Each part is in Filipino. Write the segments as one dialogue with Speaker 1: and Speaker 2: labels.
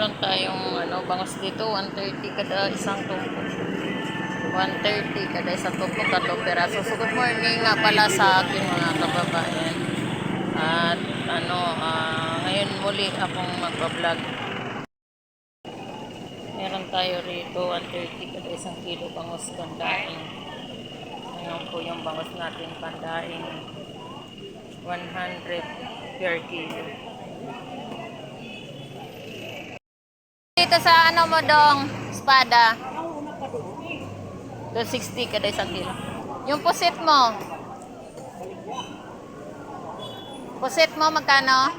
Speaker 1: Meron tayong ano, bangos dito, 130 kada isang tumpok. 130 kada isang tumpok, tatlong peraso. So, good morning nga pala sa akin mga kababayan. At ano, ah, ngayon muli akong magpa-vlog. Meron tayo rito, 130 kada isang kilo bangos pandaing. Ngayon po yung bangos natin pandaing. 100 per kilo. Dito sa ano mo dong, espada. 260 kada isang kilo. Yung pusit mo. Pusit mo magkano?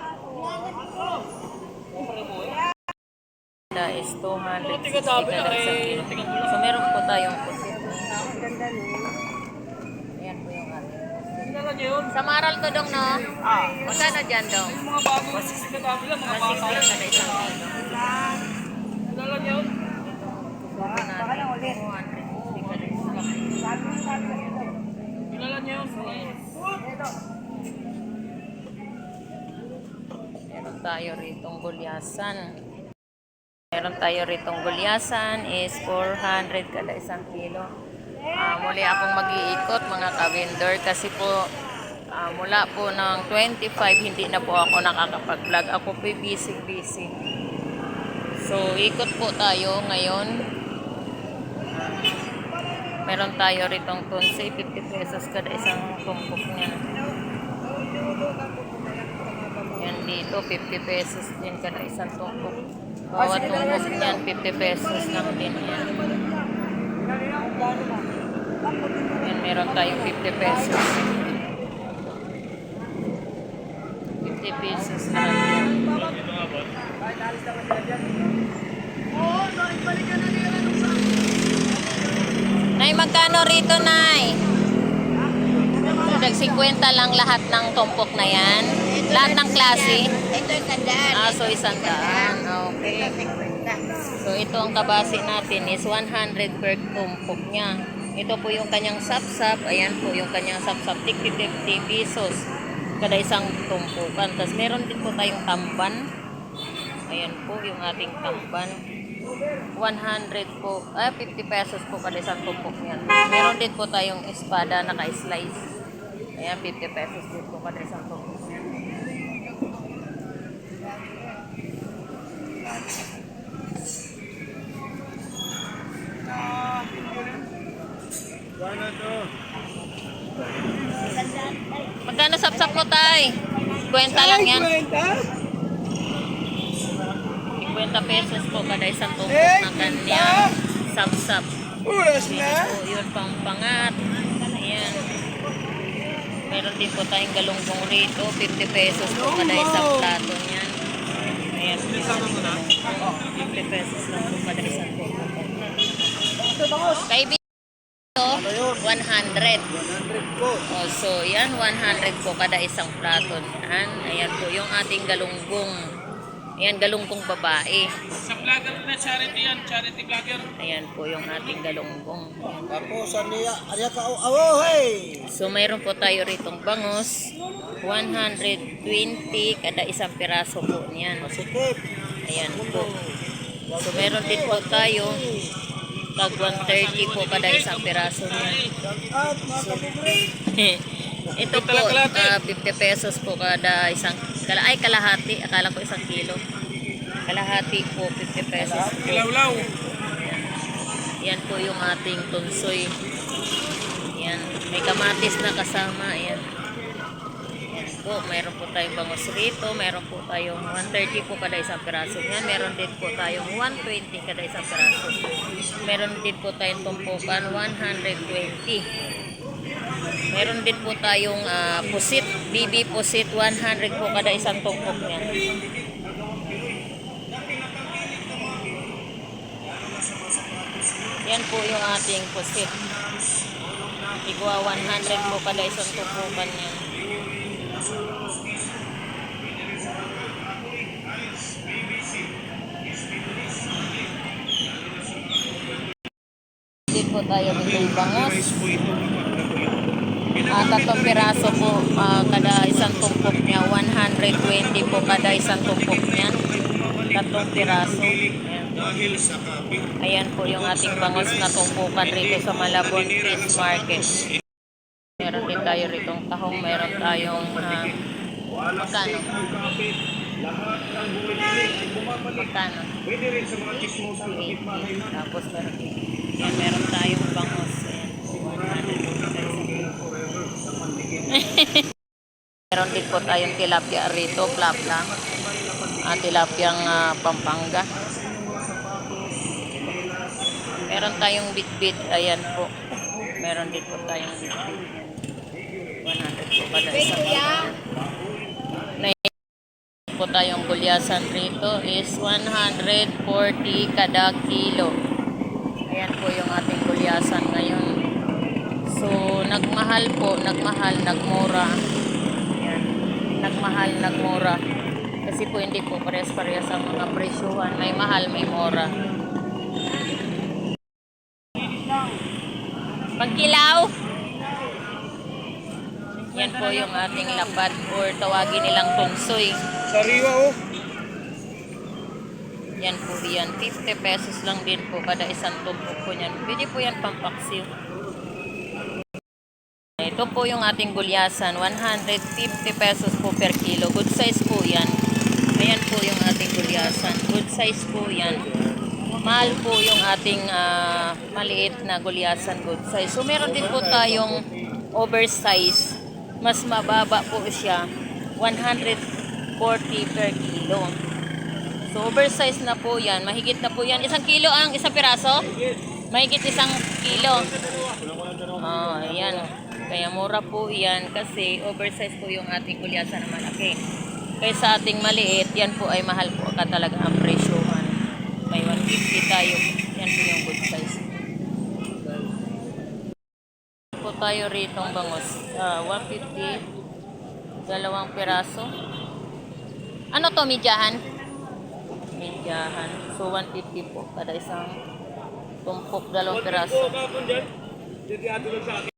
Speaker 1: Kada is 260 kada isang kilo. So meron po tayong pusit. Ayan po yung ating pusit. Sa maral to dong no? Magkano dyan dong? 160 kada isang kilo. Susukin natin. 260 kada isang kilo. Meron tayo ritong gulyasan. Meron tayo ritong gulyasan is 400 kada isang kilo. Ah, muli akong mag-iikot mga ka-vendor kasi po ah, mula po ng 25 hindi na po ako nakakapag-vlog. Ako po busy busy. So ikot po tayo ngayon. Meron tayo ritong tunsi 50 pesos kada isang tumpok niya. Yan dito, 50 pesos din kada isang tumpok. Bawat tumpok niyan, 50 pesos lang din yan. Yan, meron tayong 50 pesos. 50 pesos lang yan. Nay, magkano rito, Nay? Nag 50 lang lahat ng tumpok na yan. Lahat ng klase.
Speaker 2: Ito yung tandaan.
Speaker 1: Ah, so isang daan. Okay. So ito ang kabase natin is 100 per tumpok niya. Ito po yung kanyang sapsap. Ayan po yung kanyang sapsap. Tik 50 pesos. Kada isang tumpukan. Tapos meron din po tayong tamban. Ayan po yung ating tamban. 100 po. Ah, 50 pesos po kada isang tumpok niyan. Meron din po tayong espada naka-slice. Ayan, 50 pesos din po kada isang tumpok niyan. Magkano sapsap mo, tay? 50 lang yan. 50 pesos po kada isang tumpok ng kanyang sapsap.
Speaker 3: Uras na.
Speaker 1: po, yun pang pangat. Ayan. Meron din po tayong galunggong rito. 50 pesos po kada isang plato niyan. Ayan. 50 pesos lang po kada isang tumpok. Kaibigan ito, 100.
Speaker 3: 100 po.
Speaker 1: Oh, so, yan, 100 po kada isang plato niyan. Ayan po, yung ating galunggong. Ayan, galunggong babae.
Speaker 4: Sa vlogger na charity yan, charity vlogger.
Speaker 1: Ayan po yung ating galunggong.
Speaker 3: Tapos sa niya, alya ka awo hey.
Speaker 1: So, mayroon po tayo ritong bangos. 120 kada isang piraso po niyan.
Speaker 3: Masikip.
Speaker 1: Ayan po. So, meron din po tayo tag 130 po kada isang piraso niyan.
Speaker 3: Kabubre.
Speaker 1: Ito po, ah, 50 pesos po kada isang, kala, ay kalahati, akala ko isang kilo. Kalahati po, 50 pesos po.
Speaker 4: Ilawlaw.
Speaker 1: Yan po yung ating tunsoy. Yan, may kamatis na kasama. Yan. Yan po, mayroon po tayong bangus rito. Mayroon po tayong 130 po kada isang piraso. Yan, meron din po tayong 120 kada isang piraso. Meron din po tayong tumpukan 120. Meron din po tayong ah, pusit, BB pusit, 100 po kada isang tumpok niya. Yan po yung ating pusit. Igwa 100 po kada isang tumpukan niya. Din po tayo ng bangos. Ah, tatlong piraso po ah, kada isang tumpok niya. 120 po kada isang tumpok niya. tatlong piraso. Ayan. Ayan po yung ating bangos na tumpukan rito sa Malabon Fish Market. Meron din tayo ritong tahong, meron tayong ah, magkano? Magkano? 80. Tapos meron din. Meron tayong bangos. Ayan. Meron din po tayong tilapia rito, plapla. Ah, tilapiyang ah, pampanga. Meron tayong bitbit, ayan po. Meron din po tayong bitbit. 100 po kada isa. May po tayong gulyasan rito is 140 kada kilo. Ayan po yung ating gulyasan ngayon. So, nagmahal po, nagmahal, nagmura. Nagmahal, nagmura. Kasi po hindi po parehas-parehas ang mga presyuhan. May mahal, may mura. Pagkilaw. Yan po yung ating lapad or tawagin nilang tunsoy.
Speaker 3: Sariwa oh.
Speaker 1: Yan po yan. 50 pesos lang din po kada isang tumpok po yan. Pwede po yan pampaksiw. Ito po yung ating gulyasan. 150 pesos po per kilo. Good size po yan. Ayan po yung ating gulyasan. Good size po yan. Mahal po yung ating ah, maliit na gulyasan good size. So meron din po tayong oversize. Mas mababa po siya. 140 per kilo. So oversize na po yan. Mahigit na po yan. Isang kilo ang isang piraso? Mahigit isang kilo. Oh, ayan. Kaya mura po yan kasi oversize po yung ating kulyasan na malaki. Kaya sa ating maliit, yan po ay mahal po ka talaga ang presyohan. May 150 tayo. Yan po yung good size. Po tayo rito bangos. Ah, 150. Dalawang piraso. Ano to, midyahan? Midyahan. So, 150 po kada isang tumpok, dalawang piraso. Ayan,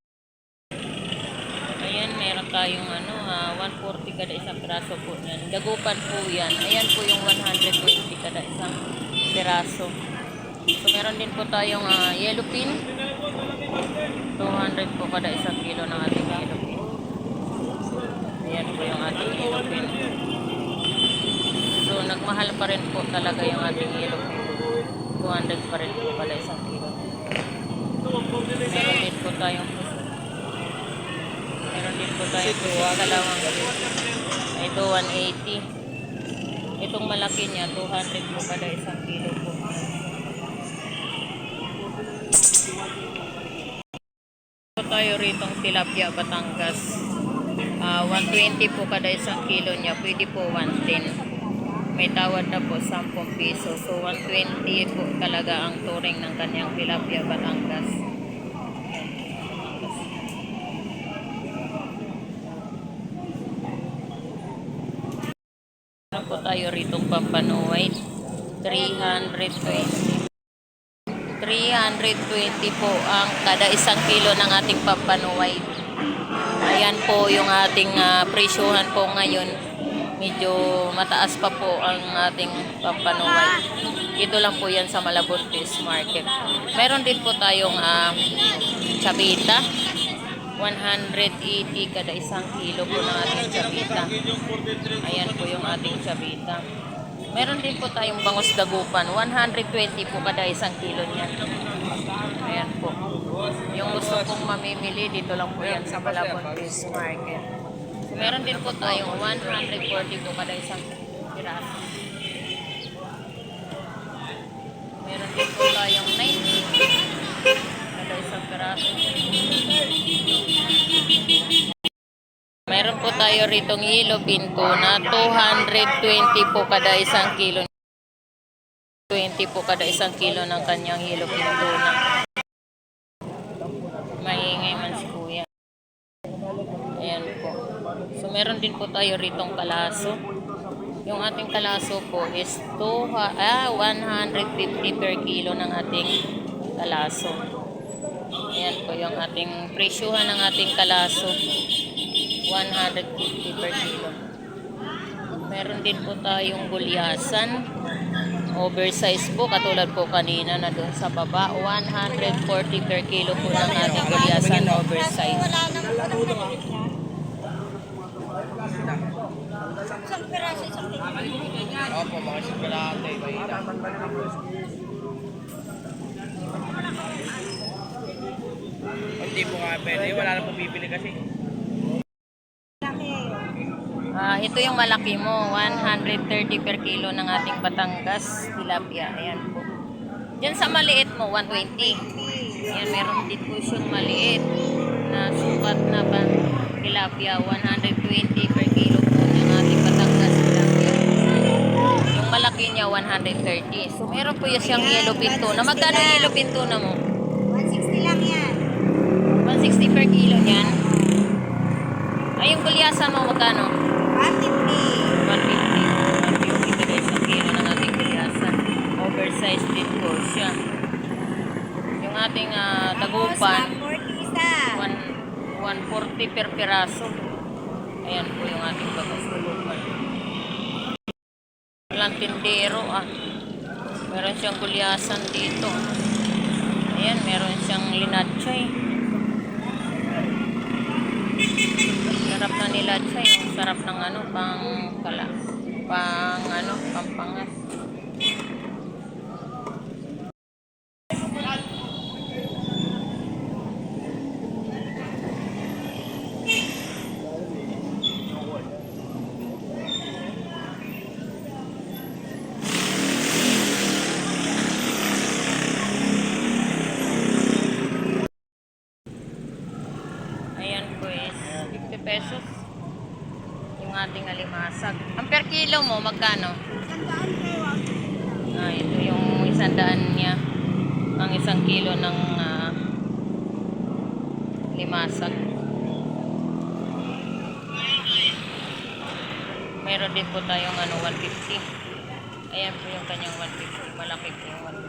Speaker 1: meron tayong ano, ah, 140 kada isang piraso po yan. Dagupan po yan. Ayan po yung 120 kada isang piraso. So, meron din po tayong ah, yellow pin. 200 po kada isang kilo ng ating yellow pin. Ayan po yung ating yellow pin. So, nagmahal pa rin po talaga yung ating yellow pin. 200 pa rin po kada isang kilo. Meron din po tayong din po tayong pusit kalawang. Ito 180. Itong malaki niya 200 po kada isang kilo po. Po tayo ritong tilapia Batangas. Ah, 120 po kada isang kilo niya. Pwede po 110. May tawad na po 10 piso. So 120 po talaga ang turing ng kanyang tilapia Batangas. Meron po tayo ritong pampanuway. 320. 320 po ang kada isang kilo ng ating pampanuway. Ayan po yung ating ah, presyuhan po ngayon. Medyo mataas pa po ang ating pampanuway. Ito lang po yan sa Malabon Fish Market. Meron din po tayong ah, chabita. 180 kada isang kilo po ng ating chabita. Ayan po yung ating chabita. Meron din po tayong bangus dagupan. 120 po kada isang kilo niya. Ayan po. Yung gusto kong mamimili, dito lang po yan sa Malabon Fish Market. Meron din po tayong 140 po kada isang piraso. Meron din po tayong 90 kada isang piraso. Tayo ritong yellow pinto na 220 po kada isang kilo. 20 po kada isang kilo ng kanyang yellow pinto na. Maingay man si kuya. Ayan po. So meron din po tayo ritong kalaso. Yung ating kalaso po is 2, ah, 150 per kilo ng ating kalaso. Ayan po yung ating presyuhan ng ating kalaso. 150 per kilo. Meron din po tayong gulyasan. oversize po, katulad po kanina na doon sa baba. 140 per kilo po ng ating gulyasan oversize.
Speaker 2: Wala naman po ng. Isang piraso, isang.
Speaker 3: Opo, mga sigalate. Hindi po nga pwede. Wala na po bibili kasi.
Speaker 2: Laki.
Speaker 1: Ah, ito yung malaki mo, 130 per kilo ng ating Batangas tilapia. Ayan po. Diyan sa maliit mo, 120. Ayan, meron din po siyang maliit na sukat na ba tilapia, 120 per kilo po ng ating Batangas tilapia. Yung malaki niya, 130. So, meron po yung siyang yellow pinto. Na
Speaker 2: 160
Speaker 1: magkano yung yellow pinto na mo?
Speaker 2: 160 lang yan.
Speaker 1: 160 per kilo niyan. Ay, yung gulyasan mo, magkano?
Speaker 2: 150.
Speaker 1: 150. 150 to guys ang kilo ng ating gulyasan. Oversized din po siya. Yung ating ah,
Speaker 2: Tapos, 140 isa.
Speaker 1: 1, 140 per piraso. Ayan po yung ating bagas tagupan. Walang tindero ah. Meron siyang gulyasan dito. Ayan, meron siyang linachay. Sarap na nila chay. Yung sarap ng ano, pang kala. Pang ano, pampangat. Ayan po is 50 pesos. Yung ating alimasag. Ang per kilo mo, magkano? Ah, ito yung isang daan niya. Ang isang kilo ng ah, limasag. Meron din po tayong ano, 150. Ayan po yung kanyang 150. Malaki po yung 150.